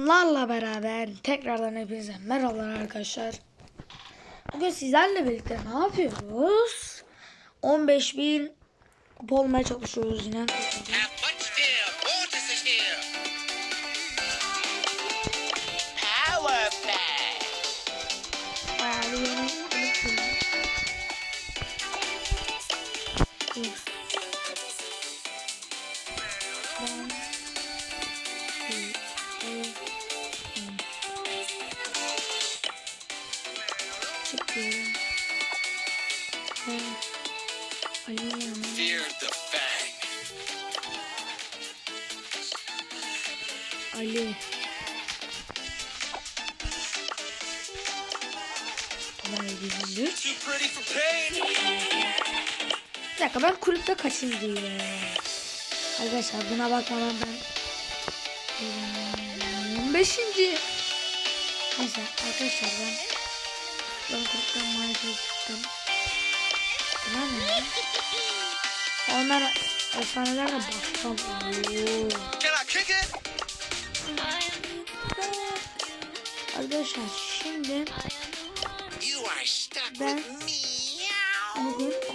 Larla beraber tekrardan hepinize merhabalar arkadaşlar. Bugün sizlerle birlikte ne yapıyoruz? 15.000 kupa olmaya çalışıyoruz yine. Bir dakika ben kulüpte kaçıncıyım? Arkadaşlar buna bakmadan ben hmm, 15. Neyse arkadaşlar ben ben kulüpten maalesef çıktım. Bunlar ne? Onlar efsanelerle it? Arkadaşlar şimdi Ben-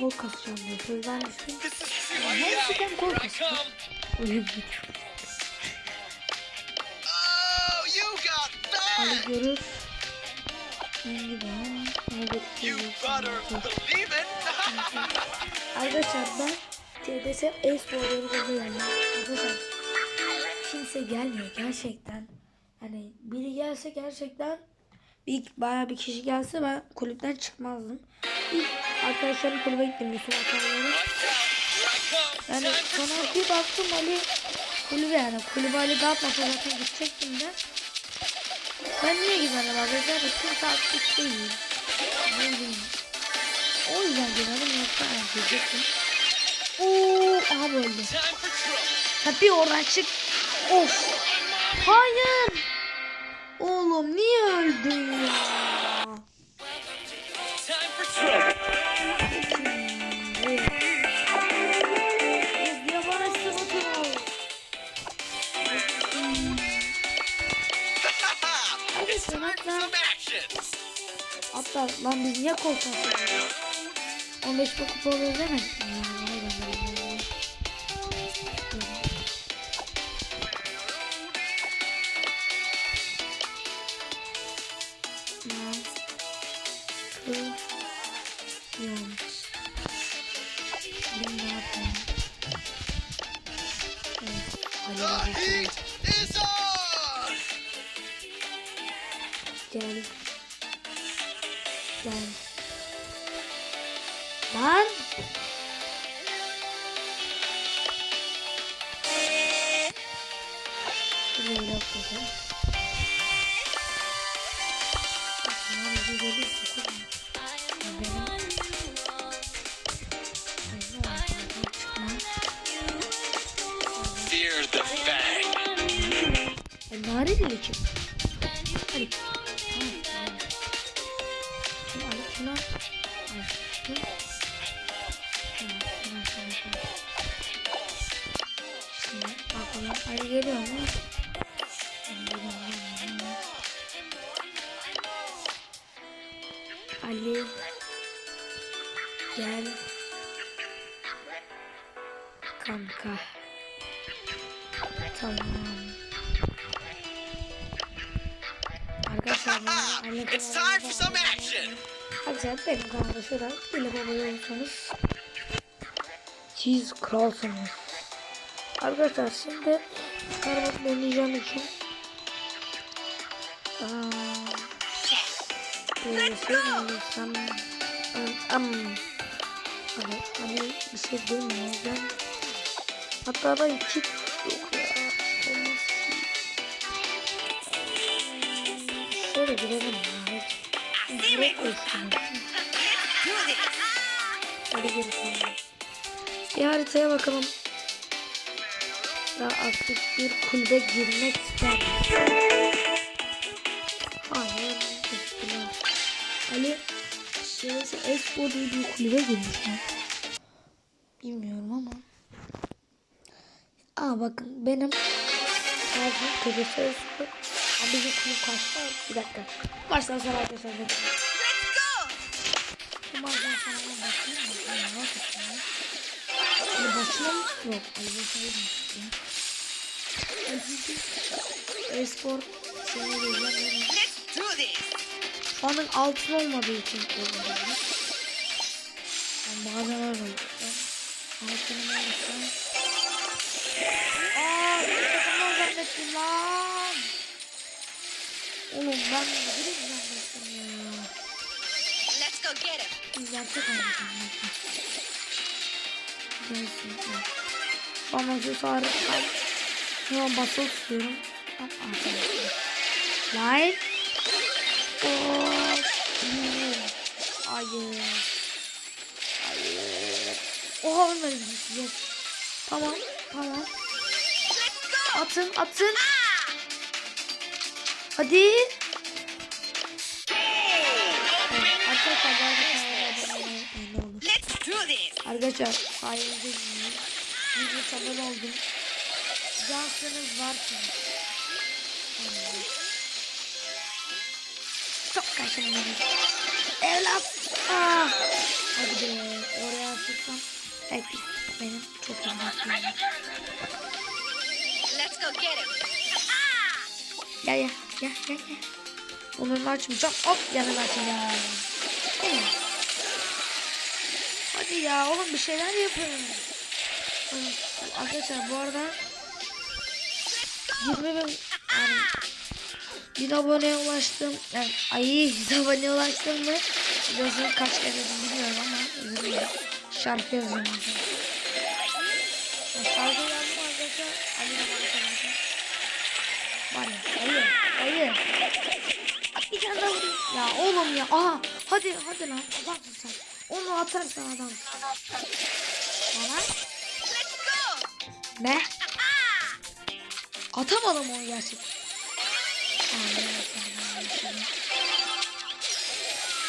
kol kasacağım diye söz vermiştim. This is Gerçekten kol kasacağım. You got Ali görür. Ben gidiyorum. Arkadaşlar ben TDS e-sporları kazanıyorum. Arkadaşlar kimse gelmiyor gerçekten. Yani biri gelse gerçekten bir bayağı bir kişi gelse ben kulüpten çıkmazdım. Arkadaşlarım kulübe gittim Yusuf Atarları. Yani sonra bir baktım Ali kulübe yani kulübe Ali dağıtmasa zaten gidecektim de. Ben niye gidelim arkadaşlar? Kimse aktif değil. Ne bileyim. O yüzden gidelim yoksa gidecektim. Oo, aha böyle. Tabii oradan çık. Of. Hayır. Oğlum niye öldün ya? Hatta lan biz niye korkak 15 bin kupa oluyor değil mi? Geliyor geliyorum, geliyorum. Ali gel kanka tamam Arkadaşlar anne. Arkadaşlar benim kanalda şurada bile abone olursanız Cheese kralsınız. Arkadaşlar şimdi Starbucks deneyeceğim için ee, şey deneyeceğim Am Hani, hani bir şey demeyeceğim. Hatta ben kit yok ya. Olmaz Şöyle girelim ya. Direkt olsun Hadi girelim Bir haritaya bakalım Daha aktif bir kulübe girmek ister Hayır teşekkürler Ali Şurası Expo diye bir kulübe girmiş mi? Bilmiyorum ama Aa bakın benim Sadece Expo Ama bizim kulüp kaçta? Bir dakika. Baştan sonra arkadaşlar. Başına mı? Yok. Ali başına mı? E-spor seni diyeceğim. Let's do this! Şu anın altın olmadığı için kullanıyorum. Ben bazen öyle oluyor. Altınım olursa... Aaa! Bir takımdan zannettim lan! Oğlum ben direkt zannettim ya. Let's go get him! Gerçek. Gelsin. Bana şu sarı kal. Şu an basılı tutuyorum. Bak arkadaşlar. Line. Oh. Hayır. Hayır. Oha ölmedim. Yes. Tamam. Tamam. Atın atın. Hadi. Arkadaşlar sayenizde bir abone oldum. Cansınız varsınız. Evet. Çok kaşındınız. Evlat. Ah. Hadi be oraya sıksam. Belki benim çok iyi Let's go get him! Gel gel gel gel gel. Onları açmayacağım. Hop yanını açacağım. Oğlum. Hadi ya oğlum bir şeyler yapın. Arkadaşlar bu arada 20 bin yani bin aboneye ulaştım. Yani ay 100 aboneye ulaştım mı? Biliyorsunuz kaç kere dedim bilmiyorum ama özür dilerim. Şarkı yazıyorum. şarkı yazdım arkadaşlar. Ali de bana söyledi. Var ya hayır. Bir tane daha vurayım. Ya oğlum ya. Aha hadi hadi lan. Adamsın sen. Onu atarsan adam. Bana ne? Atamadım onu gerçekten.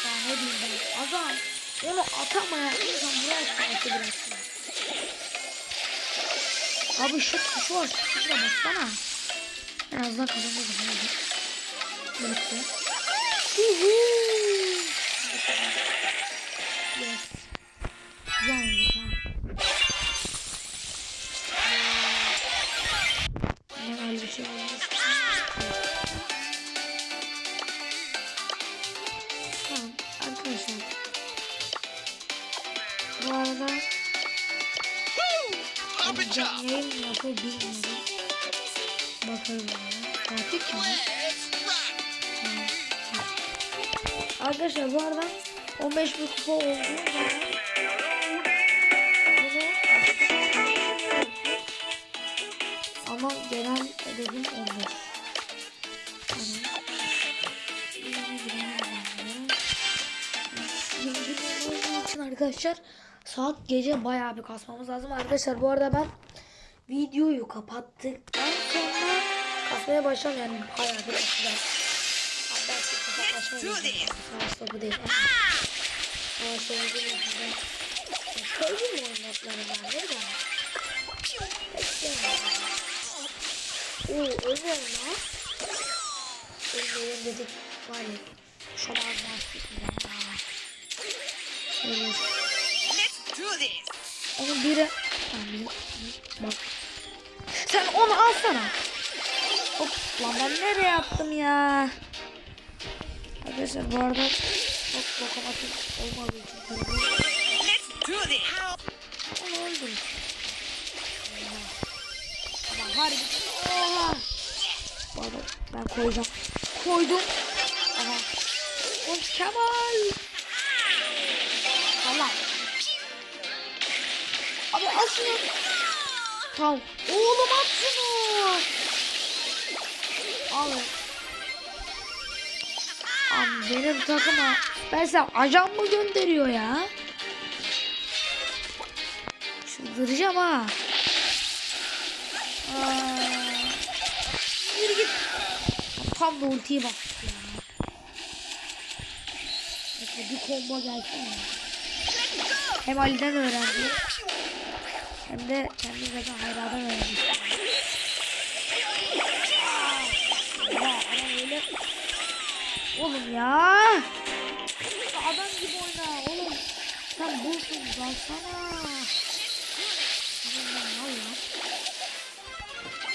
Ya ne diyeyim ben? Adam onu atamayan insan buraya çıkarttı bıraksın. Abi şu tuşu var. Şu tuşuna bassana. En azından kazanırız. Hadi. Birlikte. 15 bin kupa olduğu zaman ama genel hedefim 15. Tamam. Yirmi bin oldu. Yirmi bin olduğu için arkadaşlar saat gece bayağı bir kasmamız lazım. Arkadaşlar bu arada ben videoyu kapattıktan sonra kasmaya başladım yani bayağı bir kasacağım. Savaşta bu değil. Var değil mi? Sen onu alsana. Lan nereye attım ya? Arkadaşlar bu arada lokomotif olmadığı için this! onu öldüm. Ama harbi. Oha. Arada ben koyacağım. Koydum. Aha. Oğlum Kemal. Allah. Abi şunu. Tamam. Oğlum at şunu. Al. Abi benim takıma Bersem ajan mı gönderiyor ya? Çıldıracağım ha. Yürü git. Tam da ultiyi. Bekle bir combo gelsin? Hem Ali'den öğrendi. Hem de kendi zaten. Aa, adam Oğlum ya. Adam gibi oyna oğlum. Sen bulsun dalsana.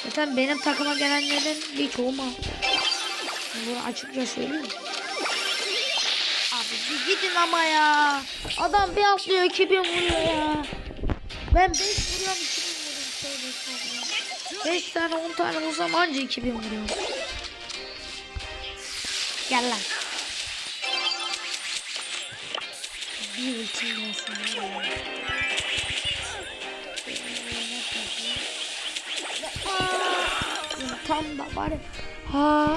Zaten benim takıma gelenlerin bir çoğu mal. Bunu açıkça söyleyeyim. Abi bir gidin ama ya. Adam bir atlıyor 2000 vuruyor ya. Ben 5 vuruyorum 2000 vuruyorum. Tövbe estağfurullah. 5 tane 10 tane vursam anca 2000 vuruyorum. Gel lan. Gelsin. Aa, Tam da var. Ha.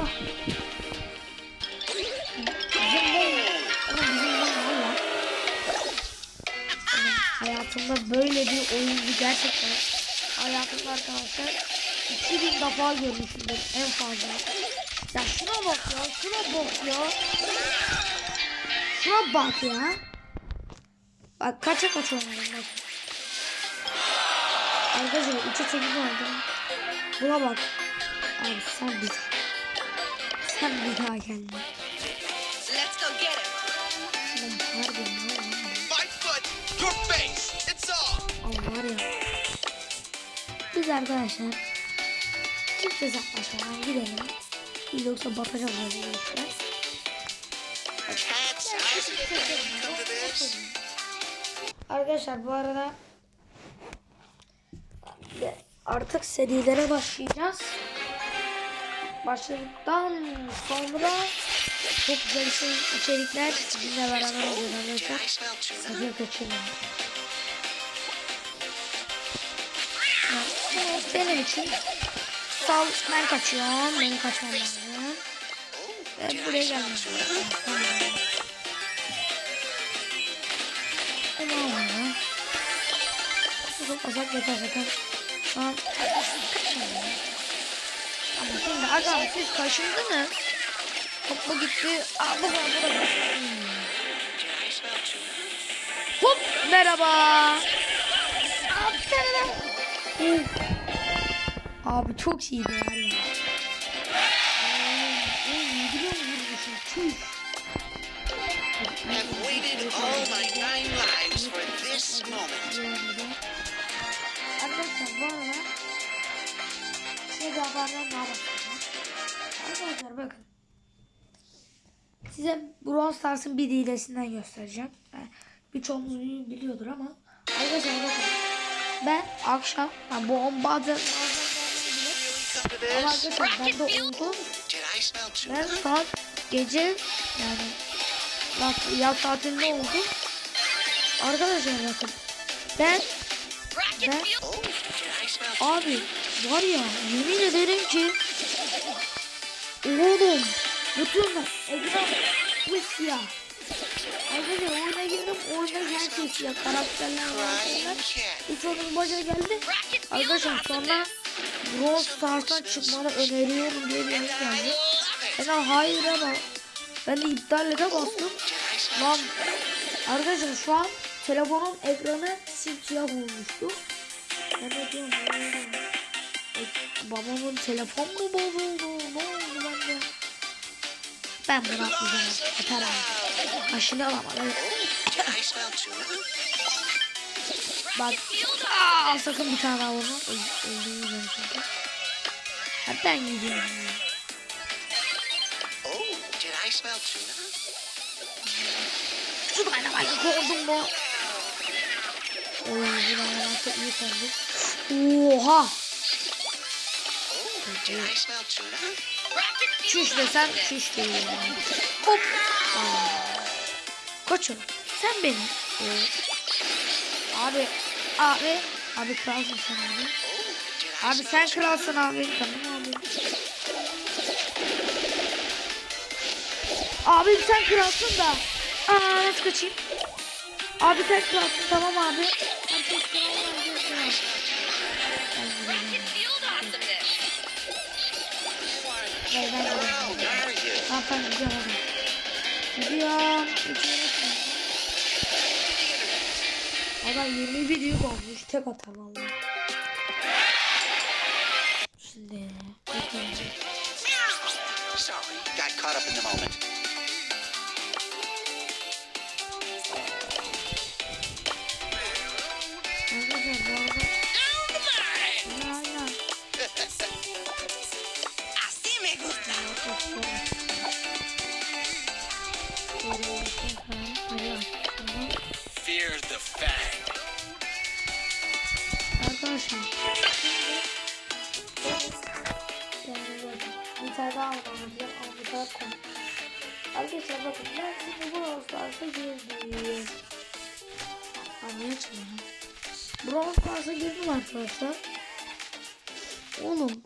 Hayatımda böyle bir oyuncu gerçekten hayatımda arkadaşlar 2000 defa görmüşümdür en fazla. Ya şuna bak ya, şuna bak ya. Şuna bak ya. Bak kaça kaç oynadım bak. Arkadaşlar 3'e 8 oynadım. Buna bak. Abi sen bir Sen bir daha geldin. Let's go get him. Lan harbi ne? My foot, your face. It's on. Allah var ya. Biz arkadaşlar çift hesaplaşmadan gidelim. Yoksa batacağız it come to this? Arkadaşlar bu arada artık serilere başlayacağız. Başladıktan sonra çok güzel şey, içerikler sizinle beraber olacak arkadaşlar. Sakın kaçırmayın. Bu Benim için sal ben kaçıyorum. Benim kaçmam lazım. Ve buraya gelmem lazım. Tamam. Tamam ya. Çok azak yeter zaten. An ama şimdi adam siz kaçındınız. Hoppa gitti. Aa bu da bu. Hmm. Tuna. Hop merhaba. Uf. Abi çok iyiydi var ya. Daha bahsedeceğim. Arkadaşlar bakın. Size Brawl Stars'ın bir hilesinden göstereceğim. Yani birçoğunuz bili- biliyordur ama arkadaşlar bakın. Ben akşam yani bu on bazen ama arkadaşlar ben de tuna? Ben saat gece yani bak yaz tatilinde oldu. Arkadaşlar bakın. Ben ben Abi var ya yemin ederim ki oğlum bütün ekran bu siyah. Arkadaşlar oyuna girdim oyunda her şey siyah karakterler var? Üç onun başına geldi. Arkadaşlar sonra Brawl Stars'a çıkmanı öneriyorum diye bir I geldi. Ben de hayır ama ben de iptal ede bastım. Lan arkadaşlar şu an telefonun ekranı simsiyah olmuştu. Ben de diyorum babamın telefon mu bozuldu? Ne oldu ben de? Ben bırakmayacağım. Yeter abi. Kaşını alamadım. Bak. Aa, sakın bir tane daha vurma. Öl- Öldürür beni çünkü. Ha, ben gidiyorum. ya. Oh, did I smell tuna? Şu dayanamayı kovdum mu? Oy bu dayanamayı iyi kovdum. Oha. Fuel. Çüş desem çüş değil. yani. Hop. Koçum sen benim. Ee, abi. Abi. Abi kralsın sen abi. Abi sen kralsın abi. Tamam abi. Abi sen kralsın da. Aa nasıl kaçayım? Abi sen kralsın tamam abi. Herkes kral. Tamam gidiyorum hadi. Gidiyorum. Adam 21 yıl olmuş. Tek vallahi. Bir tane daha ama bu kadar komik. Arkadaşlar bakın ben şimdi bu Brawl girdim. Anlaya çıkıyorum. Brawl Stars'a girdim arkadaşlar. Oğlum.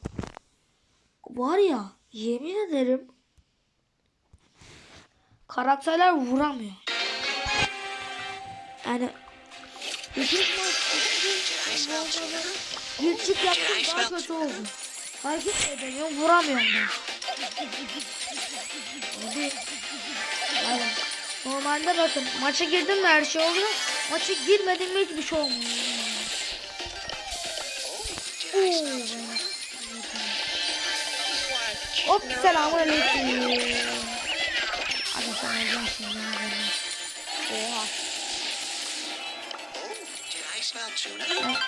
Var ya yemin ederim. Karakterler vuramıyor. Yani İkinci maç bir çık yaptım daha kötü oldu. Hareket edemiyorum vuramıyorum ben. Abi. Aynen. Normalde bakın maça girdim mi her şey oluyor. Maça girmedim mi hiçbir şey olmuyor. Hop selamun aleyküm. Hadi sen alacağım şimdi. Oha. Did I smell tuna?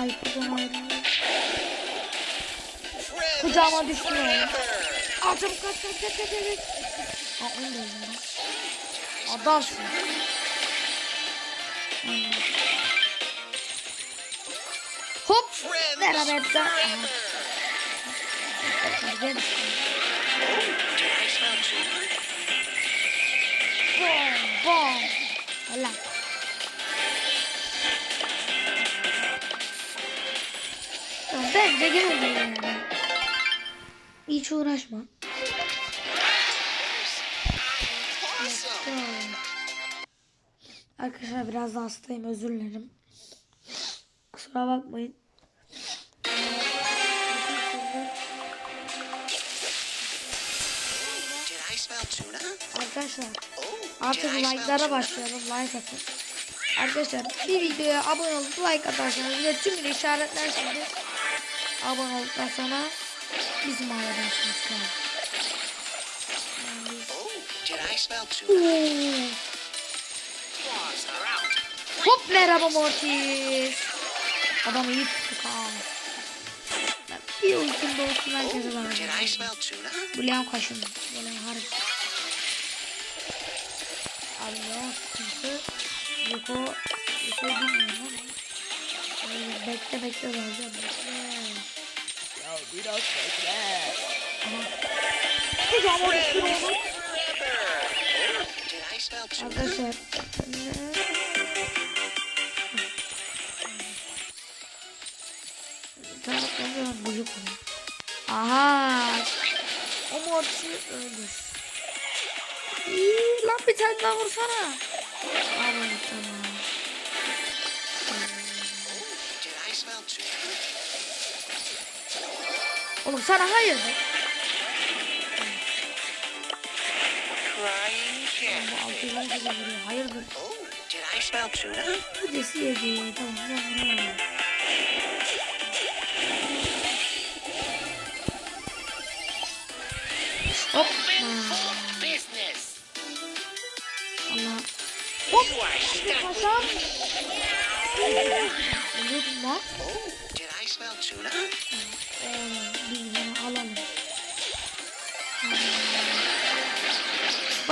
Ayrılıyor. Friends Kucağıma düştü ya. forever. Aa çabuk kaç kaç kaç kaç kaç. Aa onu da öldürdüm. Adamsın. Hop. Beraber de. Gel. Bom bom. Helal. Bence geldi yani. Hiç uğraşma. Arkadaşlar biraz da hastayım özür dilerim. Kusura bakmayın. Arkadaşlar artık like'lara başlayalım. Like atın. Arkadaşlar bir videoya abone olup like atarsanız ve tümünü işaretlerseniz abone olduktan sonra bizim ailedensiniz. Tamam. Yani. Hop merhaba Mortis. Adamı iyi tuttuk ha. Bir ultimde olsun herkese beraber. smell tuna? William kaşındı. William harbi. Allah sıkıntı. Yuko. Yuko bilmiyorum ama. Bekle bekle. Bekle. Biraz bekle. Oh, I smell tuna? Arkadaşlar. Tamam olayım. Aha. O mortisi öldür. İyi, lan bir tane daha vursana. Aman tamam. Oğlum sana hayır be. Altı yıl de vuruyor. Hayırdır? Bu desi yedi. Tamam ben vuramam. Hop. Allah. Hop. Paşam. Ölüyordum lan. Did I smell tuna?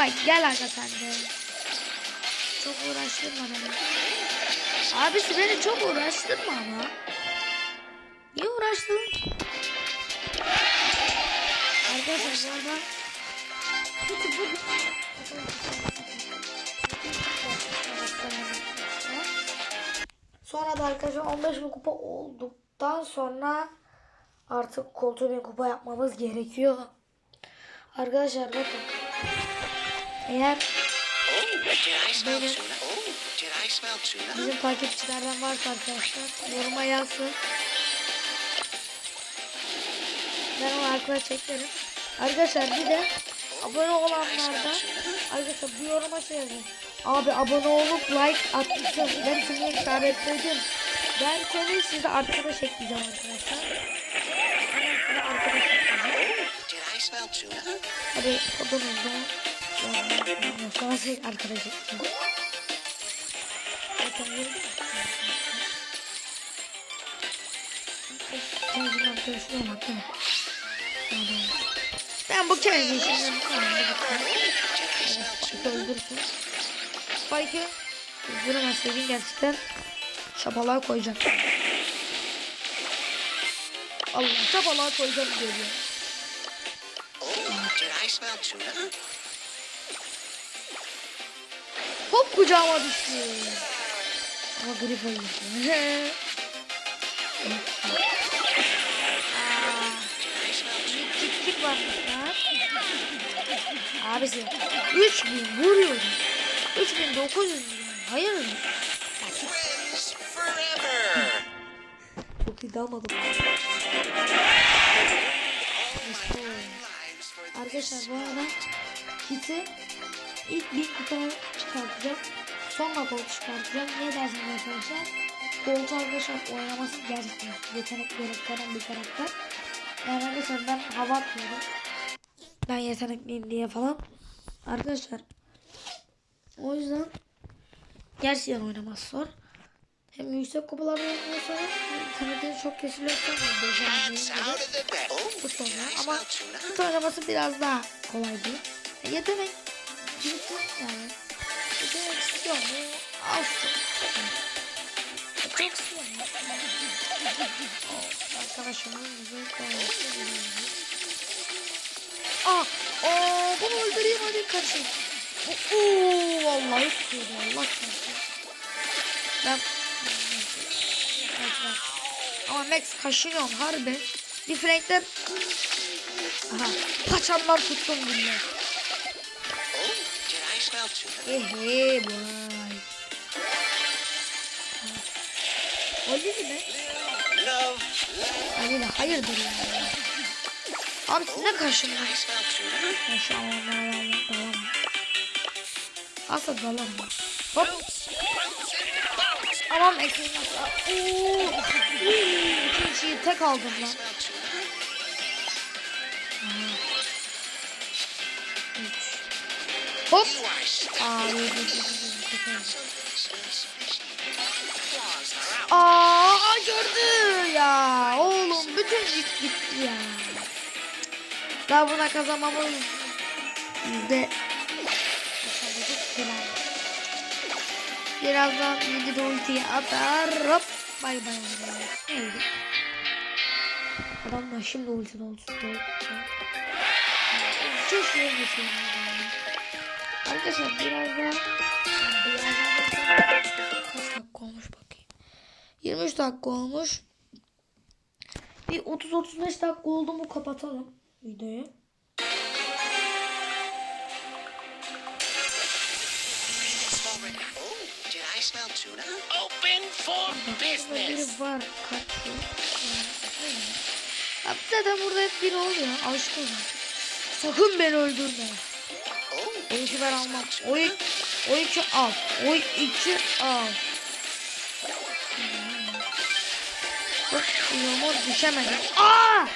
Spike gel aga sen. Çok uğraştırma beni. Abisi beni çok uğraştırma ama. Niye uğraştın? Arkadaşlar bu arada Sonra da arkadaşlar 15 bin kupa olduktan sonra artık koltuğu bin kupa yapmamız gerekiyor. Arkadaşlar bakın. Eğer Benim- bizim takipçilerden varsa arkadaşlar yoruma yazsın. Ben onu arkadaşlar çekerim. Arkadaşlar bir de abone olanlardan arkadaşlar bu yoruma şey yazın. Abi abone olup like atmışsın. Ben seni işaretledim. Ben seni size arkadaş ekleyeceğim arkadaşlar. Size arkadaş ekleyeceğim. Tuna? Hadi kodunuzda yazmayı Mü? Sevgili arkadaşlar? Ben bu smell tuna? öldürsün. Spike'ı öldüremezseydin gerçekten şapalığa koyacak. Allah şapalığa koyacağım diyor. Oh, did I smell tuna? Hop kucağıma düştü. Ama grip tuna? Çıktık varmış lan. Abisi 3000 vuruyorum. 3900 vuruyorum. Hayır. Forever. Çok iyi dalmadım. Arkadaşlar bu arada kiti ilk bir kutu çıkartacağım. Sonra gol çıkartacağım. Niye dersiniz arkadaşlar? Golcu arkadaşlar oynaması gerçekten yetenek gerektiren bir karakter. Yani arkadaşlar ben hava atmıyorum. Ben yetenekliyim diye falan. Arkadaşlar o yüzden gerçekten oynaması zor. Hem yüksek kupalarda oynuyorsa internetini çok kesiliyorsa bu sonra ama kutu oynaması biraz daha kolay değil. E, Yetenek yani yetenek istiyor mu? Az çok. E, Çok istiyor mu? Oh, Arkadaşımın bize koyması Aa, aa, bunu öldüreyim hadi kaçayım. Oo, vallahi tutuyordu Allah. Ben. Ama Max kaşınıyorum harbi. Bir frankler Aha paçamdan tuttum billahi. Ehe vay. O dedi? Love, Ali de hayırdır ya. Abi siz ne tuna? Ben şu an dalam. dalam. Asla dalam. Hop. Aman nasıl? Ooo. Şeyi tek aldım lan. Are out. Aa gördü ya. Oğlum bütün yük gitti ya. Daha buna kazanmamız falan. Birazdan yedi de ultiyi atar. Hop. Bay bay. Neydi? Adam da şimdi ulti dolsun. Çok şey geçiyor. Arkadaşlar biraz daha birazdan kaç dakika olmuş bakayım. 23 dakika olmuş. Bir 30-35 dakika oldu mu kapatalım videoyu. Open for business. var kaçıyor. Abi zaten burada hep biri oluyor. Alışkınım. Sakın beni öldürme. O iki did ben almam. O o iki al. O iki al. Bak yağmur düşemedim. Aa!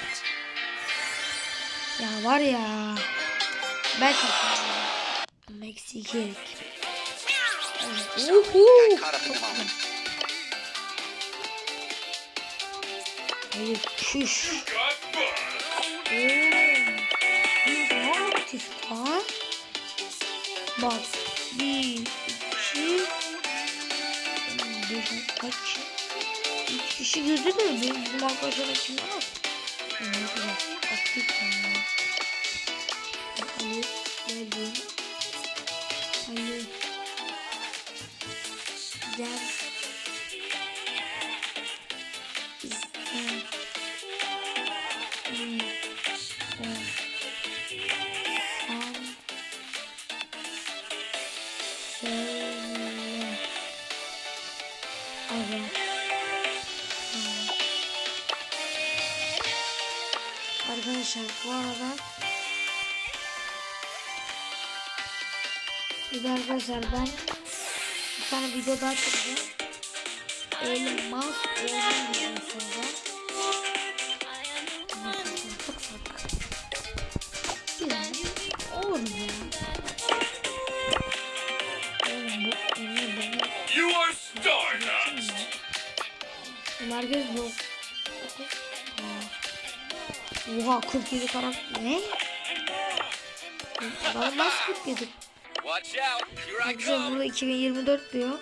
Ya var ya. Ben kaçırdım. Meksik. Uhu. Hayır, şuş. Oo. Bak. Bir, iki, beş, kaç? Üç kişi girdi de bizim arkadaşlarım kimler var? Ne kadar Ara. Hmm. Arkadaşlar bu arada bir de arkadaşlar ben bir tane video daha çekeceğim. Elim mouse oyun videosunda. Merkez bu. Oha 47 karakter. Ne? Adamın nasıl 47? Watch out. Here I Arkadaşlar come. burada 2024 diyor.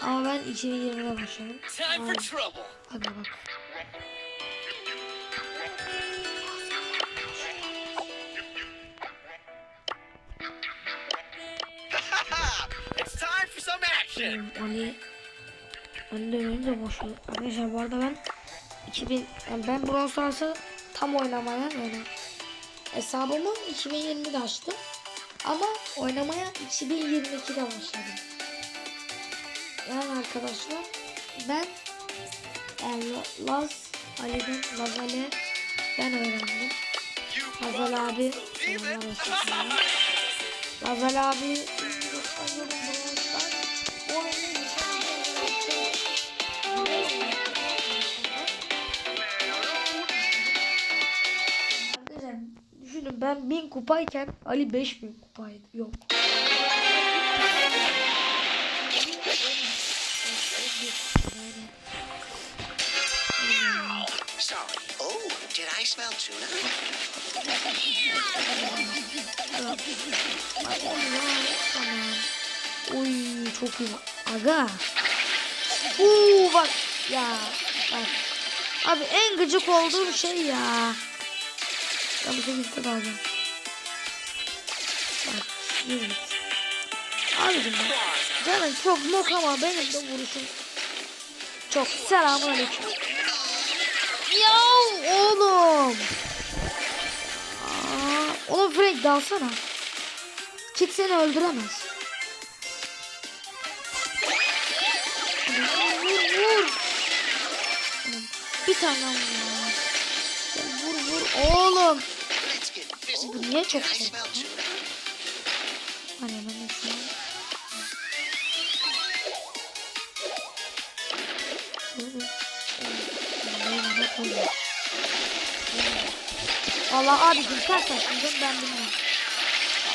Ama ben 2020'de başladım. Hadi bak. it's time for some action. Ali Ali de boş ver. Arkadaşlar bu arada ben 2000 yani ben Brawl Stars'ı tam oynamaya öyle hesabımı 2020'de açtım. Ama oynamaya 2022'de başladım. Yani arkadaşlar ben yani Laz Ali'den Laz Ali ben öğrendim. Hazal abi selamlar olsun. Lazal abi ben 1000 kupayken Ali 5000 kupaydı. Yok. Sorry. Oh, did I smell tuna? Uy çok iyi. Aga. Uuu bak ya. Bak. Abi en gıcık olduğum şey ya. Ya bu sekizde de alacağım. Bak. Yürü git. Abicim. Canım çok mok ama benim de vuruşum. Çok selamun aleyküm. Ya oğlum. Aa, oğlum Frank dalsana. Kit seni öldüremez. Vur vur Bir tane vur Vur vur oğlum. Bu niye çok Did koyuyor. Valla abicim sen taşındın ben bilmiyorum.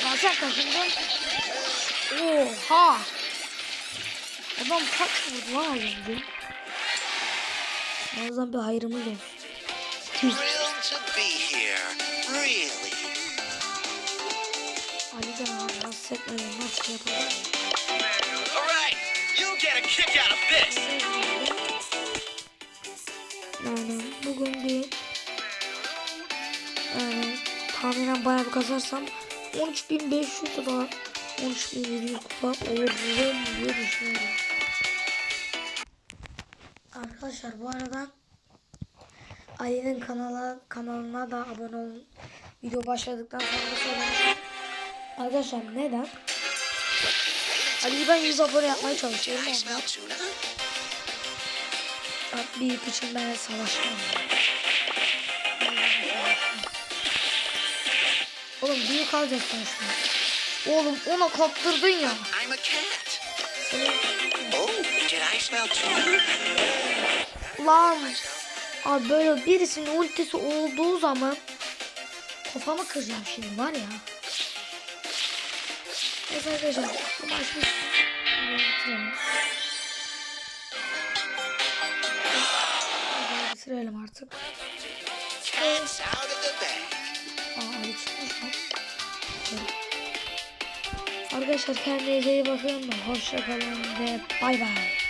Valla sen taşındın. Oha. Adam kaç vurdu lan az önce. Bazen bir hayrımız olsun. Thrilled to be here. Really. Ali de abi nasıl etmedi nasıl yapalım. All right. You get a kick out of this. Yani bugün bir yani tahminen bayağı bir kazarsam 13.500 lira 13.700 kupa olurum diye düşünüyorum. Arkadaşlar bu arada Ali'nin kanala kanalına da abone olun. Video başladıktan sonra söylemiştim. Arkadaşlar neden? Ali'yi ben 100 abone yapmaya çalışıyorum ama tuna? Büyük için ben savaşmam. Oğlum büyük alacağız sonuçta. Oğlum ona kaptırdın ya. Oh? Lan. Abi böyle birisinin ultisi olduğu zaman kafamı kıracağım şimdi var ya. Neyse arkadaşlar bitsin. Bunu bitirelim. Artık. Arkadaşlar kendinize iyi bakın. Hoşça kalın ve bay bay.